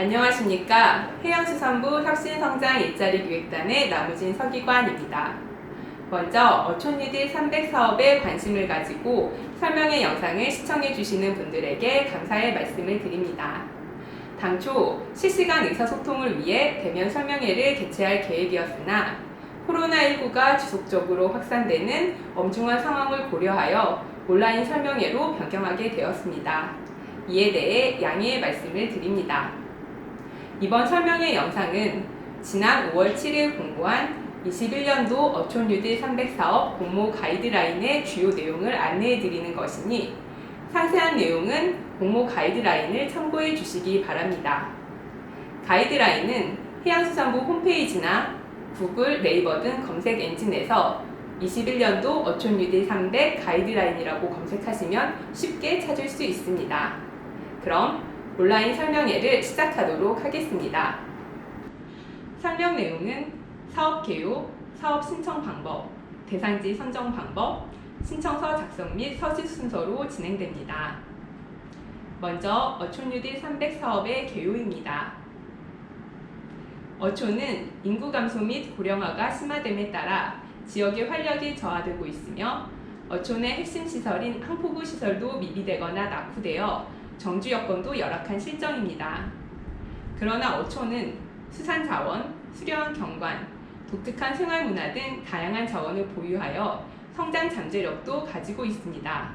안녕하십니까. 해양수산부 혁신성장 일자리 기획단의 나무진 서기관입니다. 먼저 어촌리드 300 사업에 관심을 가지고 설명의 영상을 시청해 주시는 분들에게 감사의 말씀을 드립니다. 당초 실시간 의사소통을 위해 대면 설명회를 개최할 계획이었으나 코로나19가 지속적으로 확산되는 엄중한 상황을 고려하여 온라인 설명회로 변경하게 되었습니다. 이에 대해 양해의 말씀을 드립니다. 이번 설명회 영상은 지난 5월 7일 공고한 21년도 어촌유딜 300사업 공모 가이드라인의 주요 내용을 안내해 드리는 것이니 상세한 내용은 공모 가이드라인을 참고해 주시기 바랍니다. 가이드라인은 해양수산부 홈페이지나 구글, 네이버 등 검색 엔진에서 21년도 어촌유딜 300 가이드라인이라고 검색하시면 쉽게 찾을 수 있습니다. 그럼 온라인 설명회를 시작하도록 하겠습니다. 설명 내용은 사업 개요, 사업 신청 방법, 대상지 선정 방법, 신청서 작성 및 서식 순서로 진행됩니다. 먼저 어촌유딜 300 사업의 개요입니다. 어촌은 인구 감소 및 고령화가 심화됨에 따라 지역의 활력이 저하되고 있으며 어촌의 핵심 시설인 항포구 시설도 미비되거나 낙후되어 정주 여건도 열악한 실정입니다. 그러나 어촌은 수산 자원, 수려한 경관, 독특한 생활 문화 등 다양한 자원을 보유하여 성장 잠재력도 가지고 있습니다.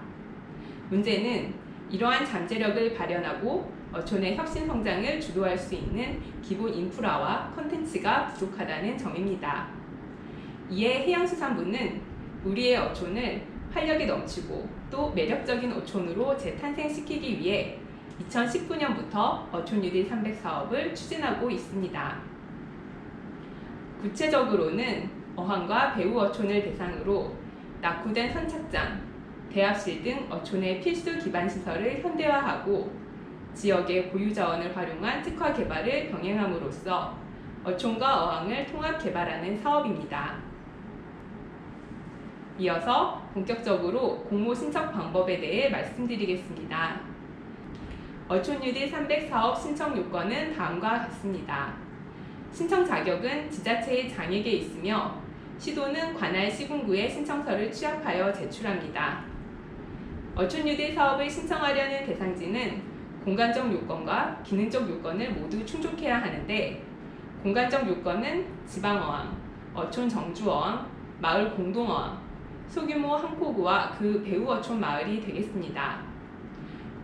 문제는 이러한 잠재력을 발현하고 어촌의 혁신 성장을 주도할 수 있는 기본 인프라와 콘텐츠가 부족하다는 점입니다. 이에 해양수산부는 우리의 어촌을 활력이 넘치고 또 매력적인 어촌으로 재탄생시키기 위해 2019년부터 어촌유딜 300 사업을 추진하고 있습니다. 구체적으로는 어항과 배우 어촌을 대상으로 낙후된 선착장, 대합실 등 어촌의 필수 기반 시설을 현대화하고 지역의 고유 자원을 활용한 특화 개발을 병행함으로써 어촌과 어항을 통합 개발하는 사업입니다. 이어서 본격적으로 공모 신청 방법에 대해 말씀드리겠습니다. 어촌유딜 300 사업 신청 요건은 다음과 같습니다. 신청 자격은 지자체의 장에게 있으며 시도는 관할 시군구에 신청서를 취합하여 제출합니다. 어촌유딜 사업을 신청하려는 대상지는 공간적 요건과 기능적 요건을 모두 충족해야 하는데 공간적 요건은 지방어항, 어촌 정주어항, 마을 공동어항, 소규모 항포구와 그 배후 어촌 마을이 되겠습니다.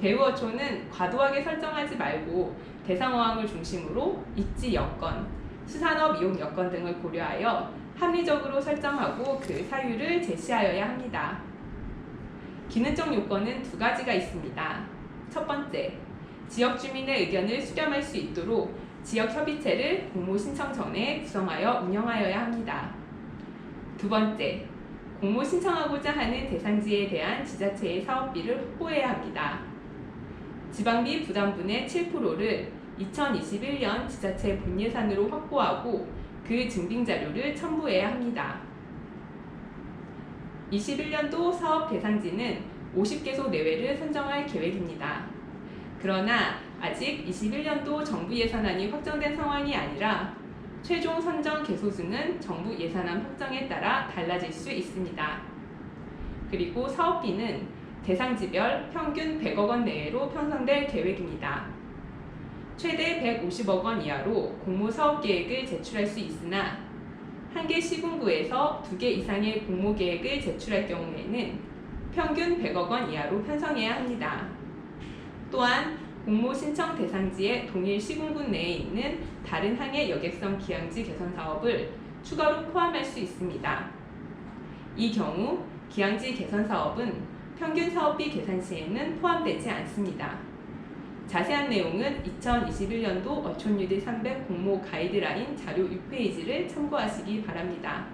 배후 어촌은 과도하게 설정하지 말고 대상 어항을 중심으로 입지 여건, 수산업 이용 여건 등을 고려하여 합리적으로 설정하고 그 사유를 제시하여야 합니다. 기능적 요건은 두 가지가 있습니다. 첫 번째, 지역 주민의 의견을 수렴할 수 있도록 지역 협의체를 공모 신청 전에 구성하여 운영하여야 합니다. 두 번째, 공모 신청하고자 하는 대상지에 대한 지자체의 사업비를 확보해야 합니다. 지방비 부담분의 7%를 2021년 지자체 본예산으로 확보하고 그 증빙 자료를 첨부해야 합니다. 21년도 사업 대상지는 50개소 내외를 선정할 계획입니다. 그러나 아직 21년도 정부 예산안이 확정된 상황이 아니라 최종 선정 개소수는 정부 예산안 확정에 따라 달라질 수 있습니다. 그리고 사업비는 대상지별 평균 100억 원 내외로 편성될 계획입니다. 최대 150억 원 이하로 공모 사업 계획을 제출할 수 있으나 한 개 시군구에서 두 개 이상의 공모 계획을 제출할 경우에는 평균 100억 원 이하로 편성해야 합니다. 또한 공모 신청 대상지의 동일 시군군 내에 있는 다른 항의 여객선 기항지 개선 사업을 추가로 포함할 수 있습니다. 이 경우 기항지 개선 사업은 평균 사업비 계산 시에는 포함되지 않습니다. 자세한 내용은 2021년도 어촌유딜 300 공모 가이드라인 자료 6페이지를 참고하시기 바랍니다.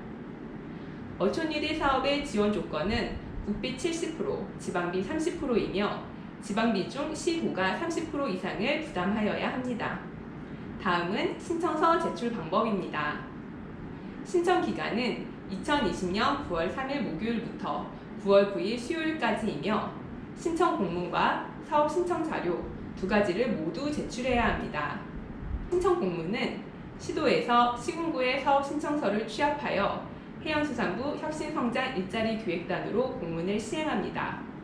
어촌유딜 사업의 지원 조건은 국비 70%, 지방비 30%이며 지방비 중 시도가 30% 이상을 부담하여야 합니다. 다음은 신청서 제출 방법입니다. 신청 기간은 2020년 9월 3일 목요일부터 9월 9일 수요일까지이며 신청 공문과 사업 신청 자료 두 가지를 모두 제출해야 합니다. 신청 공문은 시도에서 시군구의 사업 신청서를 취합하여 해양수산부 혁신성장 일자리 기획단으로 공문을 시행합니다.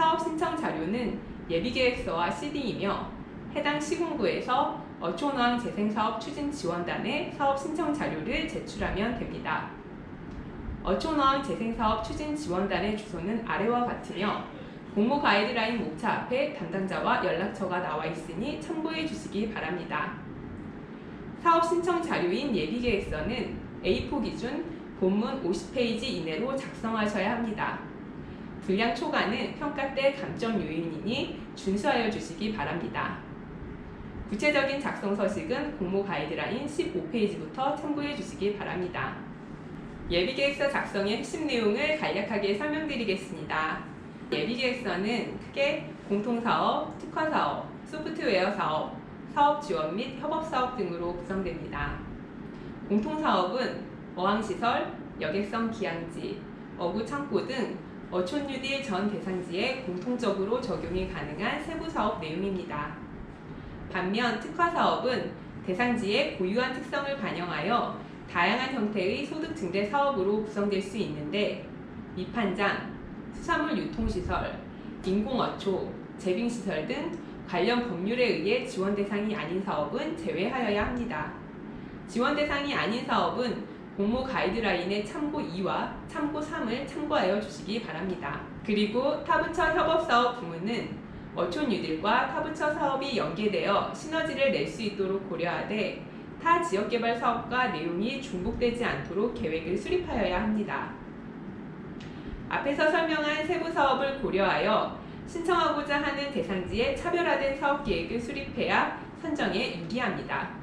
사업 신청 자료는 예비계획서와 CD이며 해당 시군구에서 어촌어항 재생사업 추진 지원단에 사업 신청 자료를 제출하면 됩니다. 어촌어항 재생사업 추진 지원단의 주소는 아래와 같으며 공모 가이드라인 목차 앞에 담당자와 연락처가 나와 있으니 참고해 주시기 바랍니다. 사업 신청 자료인 예비계획서는 A4 기준 본문 50페이지 이내로 작성하셔야 합니다. 분량 초과는 평가 때 감점 요인이니 준수하여 주시기 바랍니다. 구체적인 작성 서식은 공모 가이드라인 15페이지부터 참고해 주시기 바랍니다. 예비계획서 작성의 핵심 내용을 간략하게 설명드리겠습니다. 예비계획서는 크게 공통사업, 특화사업, 소프트웨어 사업, 사업 지원 및 협업사업 등으로 구성됩니다. 공통사업은 어항시설, 여객선 기항지, 어구 창고 등 어촌유딜 전 대상지에 공통적으로 적용이 가능한 세부 사업 내용입니다. 반면 특화 사업은 대상지의 고유한 특성을 반영하여 다양한 형태의 소득 증대 사업으로 구성될 수 있는데 미판장, 수산물 유통시설, 인공어초, 제빙시설 등 관련 법률에 의해 지원 대상이 아닌 사업은 제외하여야 합니다. 지원 대상이 아닌 사업은 공모 가이드라인의 참고 2와 참고 3을 참고하여 주시기 바랍니다. 그리고 타부처 협업사업 부문은 어촌유들과 타부처 사업이 연계되어 시너지를 낼 수 있도록 고려하되 타 지역개발 사업과 내용이 중복되지 않도록 계획을 수립하여야 합니다. 앞에서 설명한 세부 사업을 고려하여 신청하고자 하는 대상지에 차별화된 사업 계획을 수립해야 선정에 유리합니다.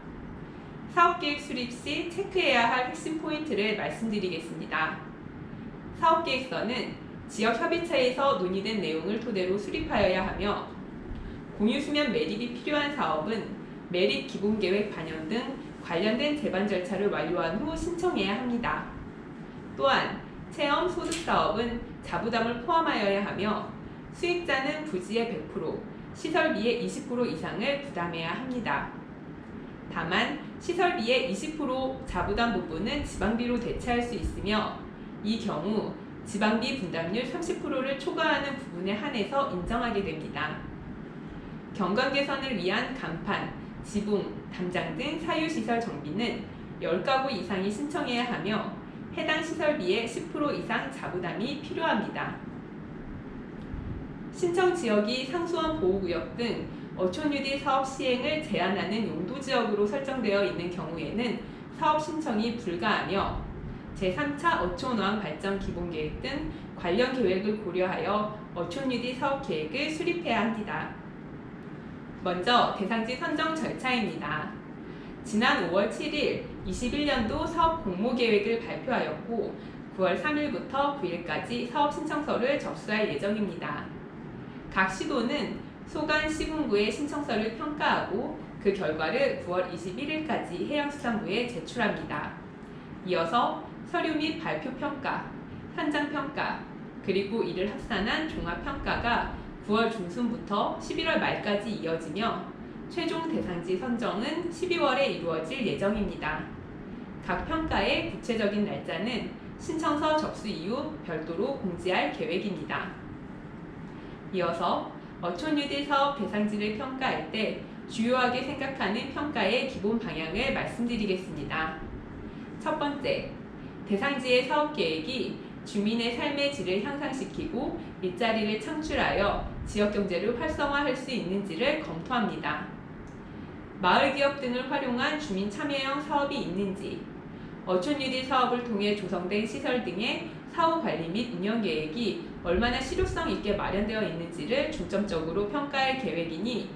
사업 계획 수립 시 체크해야 할 핵심 포인트를 말씀드리겠습니다. 사업 계획서는 지역 협의체에서 논의된 내용을 토대로 수립하여야 하며 공유 수면 매립이 필요한 사업은 매립 기본 계획 반영 등 관련된 제반 절차를 완료한 후 신청해야 합니다. 또한 체험 소득 사업은 자부담을 포함하여야 하며 수익자는 부지의 100%, 시설비의 20% 이상을 부담해야 합니다. 다만 시설비의 20% 자부담 부분은 지방비로 대체할 수 있으며 이 경우 지방비 분담률 30%를 초과하는 부분에 한해서 인정하게 됩니다. 경관 개선을 위한 간판, 지붕, 담장 등 사유시설 정비는 10가구 이상이 신청해야 하며 해당 시설비의 10% 이상 자부담이 필요합니다. 신청 지역이 상수원 보호구역 등 어촌유디 사업 시행을 제한하는 용도 지역으로 설정되어 있는 경우에는 사업 신청이 불가하며 제3차 어촌어항 발전 기본계획 등 관련 계획을 고려하여 어촌유디 사업 계획을 수립해야 합니다. 먼저 대상지 선정 절차입니다. 지난 5월 7일 21년도 사업 공모 계획을 발표하였고 9월 3일부터 9일까지 사업 신청서를 접수할 예정입니다. 각 시도는 소관 시군구의 신청서를 평가하고 그 결과를 9월 21일까지 해양수산부에 제출합니다. 이어서 서류 및 발표 평가, 현장 평가, 그리고 이를 합산한 종합 평가가 9월 중순부터 11월 말까지 이어지며 최종 대상지 선정은 12월에 이루어질 예정입니다. 각 평가의 구체적인 날짜는 신청서 접수 이후 별도로 공지할 계획입니다. 이어서 어촌유대 사업 대상지를 평가할 때 주요하게 생각하는 평가의 기본 방향을 말씀드리겠습니다. 첫 번째, 대상지의 사업 계획이 주민의 삶의 질을 향상시키고 일자리를 창출하여 지역 경제를 활성화할 수 있는지를 검토합니다. 마을 기업 등을 활용한 주민 참여형 사업이 있는지, 어촌유디 사업을 통해 조성된 시설 등의 사후 관리 및 운영 계획이 얼마나 실효성 있게 마련되어 있는지를 중점적으로 평가할 계획이니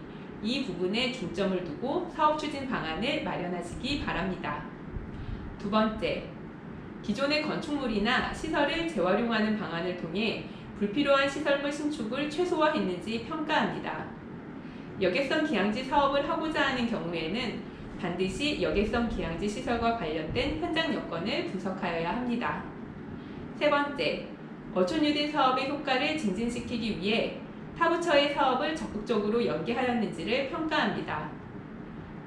이 부분에 중점을 두고 사업 추진 방안을 마련하시기 바랍니다. 두 번째, 기존의 건축물이나 시설을 재활용하는 방안을 통해 불필요한 시설물 신축을 최소화했는지 평가합니다. 여객선 기항지 사업을 하고자 하는 경우에는 반드시 여객선 기항지 시설과 관련된 현장 여건을 분석하여야 합니다. 세 번째, 어촌유대 사업의 효과를 증진시키기 위해 타부처의 사업을 적극적으로 연계하였는지를 평가합니다.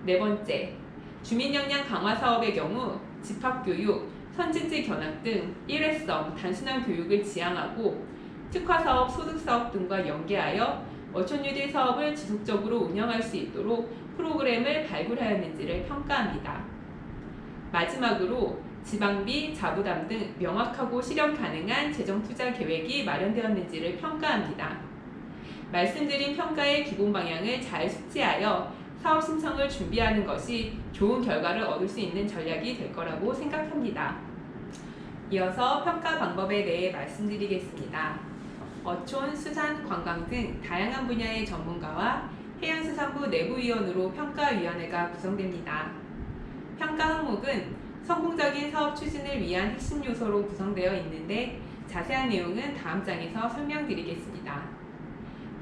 네 번째, 주민 역량 강화 사업의 경우 집합교육, 선진지 견학 등 일회성, 단순한 교육을 지향하고 특화 사업, 소득 사업 등과 연계하여 어촌뉴딜 사업을 지속적으로 운영할 수 있도록 프로그램을 발굴하였는지를 평가합니다. 마지막으로 지방비, 자부담 등 명확하고 실현 가능한 재정 투자 계획이 마련되었는지를 평가합니다. 말씀드린 평가의 기본 방향을 잘 숙지하여 사업 신청을 준비하는 것이 좋은 결과를 얻을 수 있는 전략이 될 거라고 생각합니다. 이어서 평가 방법에 대해 말씀드리겠습니다. 어촌, 수산, 관광 등 다양한 분야의 전문가와 해양수산부 내부위원으로 평가위원회가 구성됩니다. 평가 항목은 성공적인 사업 추진을 위한 핵심 요소로 구성되어 있는데 자세한 내용은 다음 장에서 설명드리겠습니다.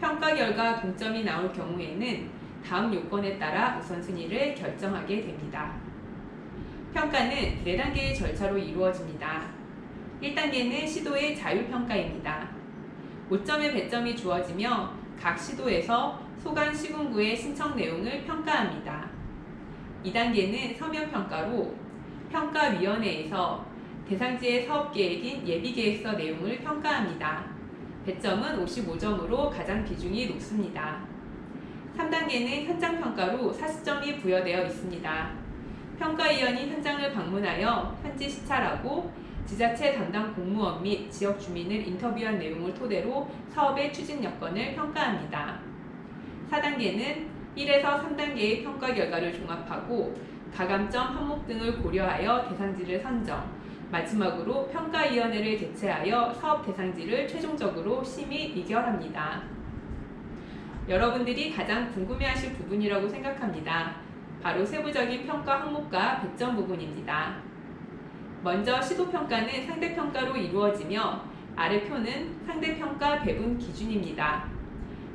평가 결과 동점이 나올 경우에는 다음 요건에 따라 우선순위를 결정하게 됩니다. 평가는 4단계의 절차로 이루어집니다. 1단계는 시도의 자율평가입니다. 5점의 배점이 주어지며 각 시도에서 소관 시군구의 신청 내용을 평가합니다. 2단계는 서면 평가로 평가위원회에서 대상지의 사업계획인 예비계획서 내용을 평가합니다. 배점은 55점으로 가장 비중이 높습니다. 3단계는 현장평가로 40점이 부여되어 있습니다. 평가위원이 현장을 방문하여 현지 시찰하고 지자체 담당 공무원 및 지역 주민을 인터뷰한 내용을 토대로 사업의 추진 여건을 평가합니다. 4단계는 1에서 3단계의 평가 결과를 종합하고 가감점 항목 등을 고려하여 대상지를 선정, 마지막으로 평가위원회를 개최하여 사업 대상지를 최종적으로 심의 의결합니다. 여러분들이 가장 궁금해하실 부분이라고 생각합니다. 바로 세부적인 평가 항목과 배점 부분입니다. 먼저 시도평가는 상대평가로 이루어지며 아래 표는 상대평가 배분 기준입니다.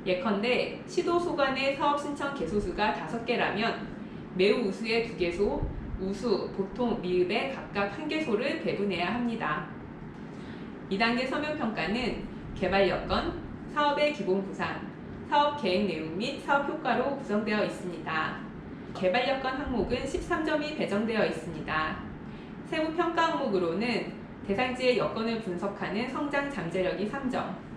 예컨대 시도 소관의 사업 신청 개소수가 5개라면 매우 우수의 2개소, 우수, 보통, 미흡에 각각 1개소를 배분해야 합니다. 2단계 서면평가는 개발 여건, 사업의 기본 구상, 사업 계획 내용 및 사업 효과로 구성되어 있습니다. 개발 여건 항목은 13점이 배정되어 있습니다. 세부 평가 항목으로는 대상지의 여건을 분석하는 성장 잠재력이 3점,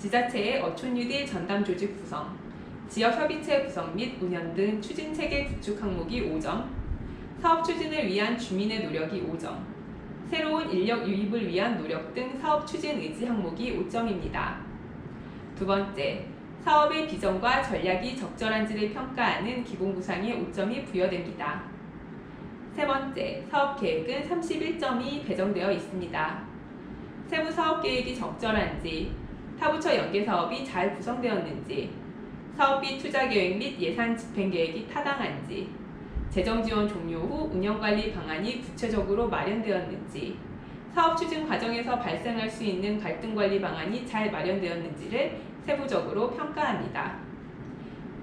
지자체의 어촌유딜 전담 조직 구성, 지역 협의체 구성 및 운영 등 추진 체계 구축 항목이 5점, 사업 추진을 위한 주민의 노력이 5점, 새로운 인력 유입을 위한 노력 등 사업 추진 의지 항목이 5점입니다. 두 번째, 사업의 비전과 전략이 적절한지를 평가하는 기본 구상에 5점이 부여됩니다. 세 번째, 사업 계획은 31점이 배정되어 있습니다. 세부 사업 계획이 적절한지, 타부처 연계 사업이 잘 구성되었는지, 사업비 투자 계획 및 예산 집행 계획이 타당한지, 재정 지원 종료 후 운영 관리 방안이 구체적으로 마련되었는지, 사업 추진 과정에서 발생할 수 있는 갈등 관리 방안이 잘 마련되었는지를 세부적으로 평가합니다.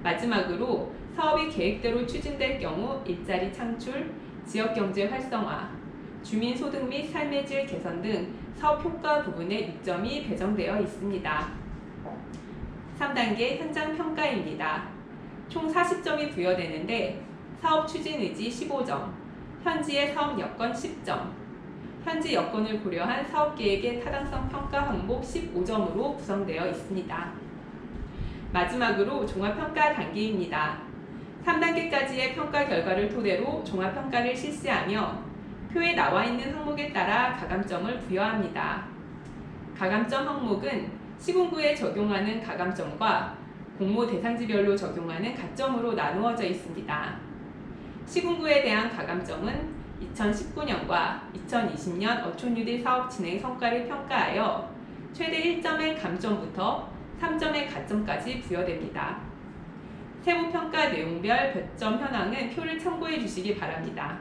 마지막으로 사업이 계획대로 추진될 경우 일자리 창출, 지역 경제 활성화, 주민 소득 및 삶의 질 개선 등 사업 효과 부분에 6점이 배정되어 있습니다. 3단계 현장 평가입니다. 총 40점이 부여되는데 사업 추진 의지 15점, 현지의 사업 여건 10점, 현지 여건을 고려한 사업 계획의 타당성 평가 항목 15점으로 구성되어 있습니다. 마지막으로 종합평가 단계입니다. 3단계까지의 평가 결과를 토대로 종합평가를 실시하며 표에 나와 있는 항목에 따라 가감점을 부여합니다. 가감점 항목은 시군구에 적용하는 가감점과 공모 대상지별로 적용하는 가점으로 나누어져 있습니다. 시군구에 대한 가감점은 2019년과 2020년 어촌유딜 사업 진행 성과를 평가하여 최대 1점의 감점부터 3점의 가점까지 부여됩니다. 세부 평가 내용별 배점 현황은 표를 참고해 주시기 바랍니다.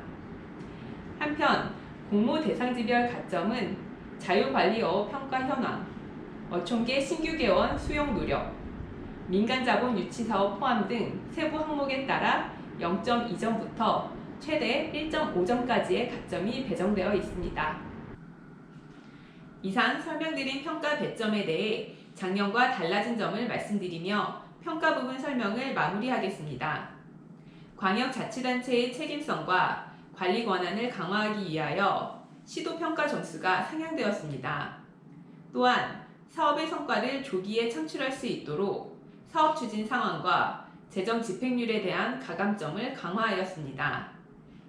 한편 공모 대상지별 가점은 자유관리어업 평가 현황, 어촌계 신규 개원 수용 노력, 민간자본 유치 사업 포함 등 세부 항목에 따라 0.2점부터 최대 1.5점까지의 가점이 배정되어 있습니다. 이상 설명드린 평가 배점에 대해 작년과 달라진 점을 말씀드리며 평가 부분 설명을 마무리하겠습니다. 광역자치단체의 책임성과 관리 권한을 강화하기 위하여 시도 평가 점수가 상향되었습니다. 또한 사업의 성과를 조기에 창출할 수 있도록 사업 추진 상황과 재정 집행률에 대한 가감점을 강화하였습니다.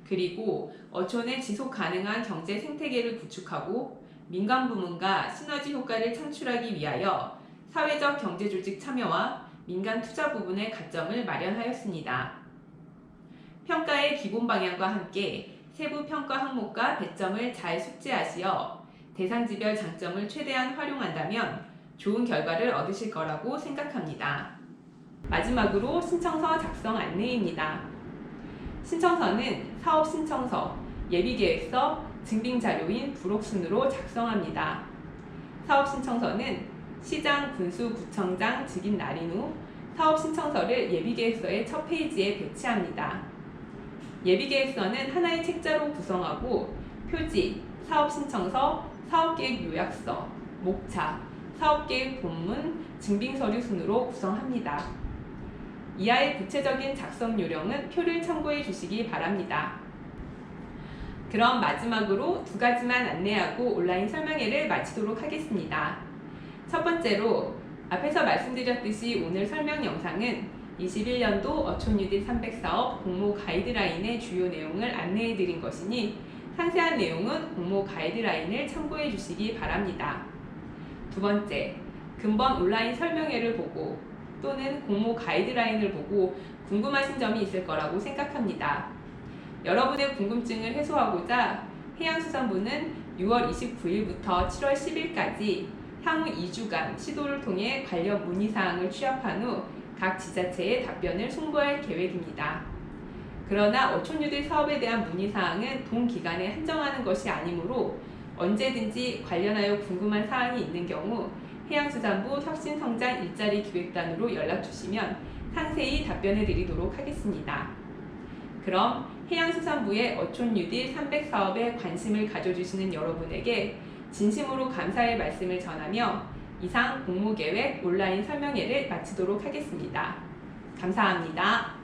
그리고 어촌의 지속 가능한 경제 생태계를 구축하고 민간 부문과 시너지 효과를 창출하기 위하여 사회적 경제 조직 참여와 민간 투자 부분의 가점을 마련하였습니다. 평가의 기본 방향과 함께 세부 평가 항목과 배점을 잘 숙지하시어 대상지별 장점을 최대한 활용한다면 좋은 결과를 얻으실 거라고 생각합니다. 마지막으로 신청서 작성 안내입니다. 신청서는 사업 신청서, 예비계획서, 증빙자료인 부록순으로 작성합니다. 사업 신청서는 시장, 군수, 구청장 직인 날인 후 사업 신청서를 예비계획서의 첫 페이지에 배치합니다. 예비계획서는 하나의 책자로 구성하고 표지, 사업 신청서, 사업계획 요약서, 목차, 사업계획 본문, 증빙서류 순으로 구성합니다. 이하의 구체적인 작성 요령은 표를 참고해 주시기 바랍니다. 그럼 마지막으로 두 가지만 안내하고 온라인 설명회를 마치도록 하겠습니다. 첫 번째로 앞에서 말씀드렸듯이 오늘 설명 영상은 21년도 어촌유딜 300사업 공모 가이드라인의 주요 내용을 안내해 드린 것이니 상세한 내용은 공모 가이드라인을 참고해 주시기 바랍니다. 두 번째, 근본 온라인 설명회를 보고 또는 공모 가이드라인을 보고 궁금하신 점이 있을 거라고 생각합니다. 여러분의 궁금증을 해소하고자 해양수산부는 6월 29일부터 7월 10일까지 향후 2주간 시도를 통해 관련 문의사항을 취합한 후 각 지자체에 답변을 송부할 계획입니다. 그러나 어촌유대 사업에 대한 문의사항은 동기간에 한정하는 것이 아니므로 언제든지 관련하여 궁금한 사항이 있는 경우 해양수산부 혁신성장 일자리 기획단으로 연락 주시면 상세히 답변해 드리도록 하겠습니다. 그럼 해양수산부의 어촌유딜 300 사업에 관심을 가져주시는 여러분에게 진심으로 감사의 말씀을 전하며 이상 공모계획 온라인 설명회를 마치도록 하겠습니다. 감사합니다.